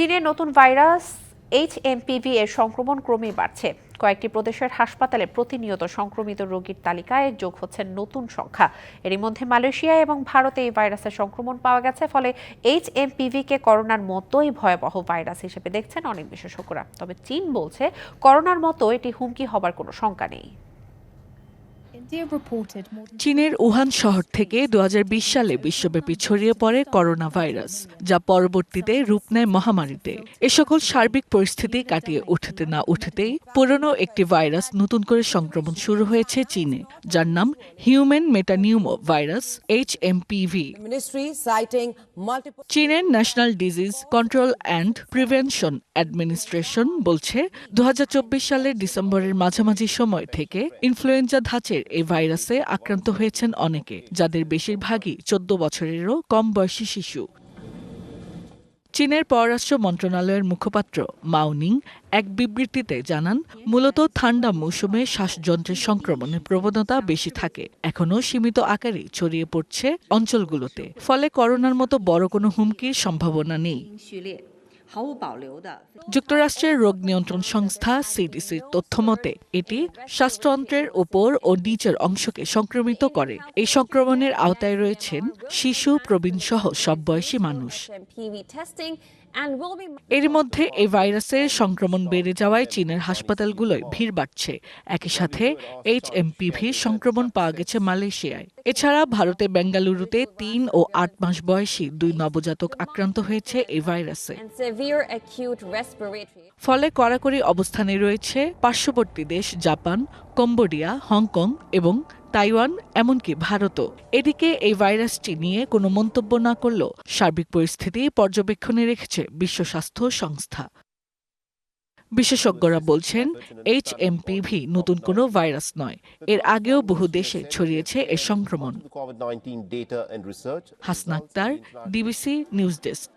চীনের নতুন virus H MPV এর সংক্রমণ ক্রমেই বাড়ছে। কয়েকটি প্রদেশের হাসপাতালে প্রতিনিয়ত সংক্রমিত রোগীর তালিকায় যোগ হচ্ছে নতুন সংখ্যা। এরই মধ্যে মালয়েশিয়া এবং ভারতে এই ভাইরাসের সংক্রমণ পাওয়া গেছে, ফলে এইচ এমপিভি কে করোনার মতোই ভয়াবহ ভাইরাস হিসেবে দেখছেন অনেক বিশেষজ্ঞরা। তবে চীন বলছে, করোনার মতো এটি হুমকি হবার কোনো শঙ্কা নেই। চীনের উহান শহর থেকে দু হাজার বিশ সালে বিশ্বব্যাপী ছড়িয়ে পড়ে করোনা ভাইরাস যা পরবর্তীতে রূপ নেয় মহামারীতে। এ সকল সার্বিক পরিস্থিতি কাটিয়ে উঠতে না উঠতেই পুরনো একটি ভাইরাস নতুন করে সংক্রমণ শুরু হয়েছে চীনে যার নাম human metapneumovirus H MPV চীনের national disease control and prevention administration বলছে দু হাজার চব্বিশ সালের ডিসেম্বরের মাঝামাঝি সময় থেকে ইনফ্লুয়েঞ্জা ধাঁচের এই ভাইরাসে আক্রান্ত হয়েছেন অনেকে, যাদের বেশিরভাগই চোদ্দ বছরেরও কম বয়সী শিশু। চীনের পররাষ্ট্র মন্ত্রণালয়ের মুখপাত্র মাওনিং এক বিবৃতিতে জানান, মূলত ঠান্ডা মৌসুমে শ্বাসযন্ত্রের সংক্রমণের প্রবণতা বেশি থাকে। এখনও সীমিত আকারে ছড়িয়ে পড়ছে অঞ্চলগুলোতে। ফলে করোনার মতো বড় কোনো হুমকির সম্ভাবনা নেই। 毫无保留的 যুক্তরাষ্ট্রের রোগ নিয়ন্ত্রণ সংস্থা সিডিসির তথ্যমতে এটি শ্বাসতন্ত্রের ওপর ও নিচের অংশকে সংক্রমিত করে এই সংক্রমণের আওতায় রয়েছেন শিশু প্রবীণ সহ সব বয়সী মানুষ এর মধ্যে এই ভাইরাসের সংক্রমণ বেড়ে যাওয়ায় চীনের হাসপাতালগুলোয় ভিড় বাড়ছে। একই সাথে এইচ এমপিভি সংক্রমণ পাওয়া গেছে মালয়েশিয়ায়। এছাড়া ভারতে বেঙ্গালুরুতে তিন ও আট মাস বয়সী দুই নবজাতক আক্রান্ত হয়েছে এই ভাইরাসে। ফলে কড়াকড়ি অবস্থানে রয়েছে পার্শ্ববর্তী দেশ জাপান কম্বোডিয়া হংকং এবং তাইওয়ান এমনকি ভারতও। এদিকে এই ভাইরাসটি নিয়ে কোনো মন্তব্য না করলেও সার্বিক পরিস্থিতি পর্যবেক্ষণে রেখেছে বিশ্ব স্বাস্থ্য সংস্থা। বিশেষজ্ঞরা বলছেন এইচ এমপিভি নতুন কোনো ভাইরাস নয়। এর আগেও বহু দেশে ছড়িয়েছে এর সংক্রমণ। The COVID-19 data and research. Hasna Akter DBC news desk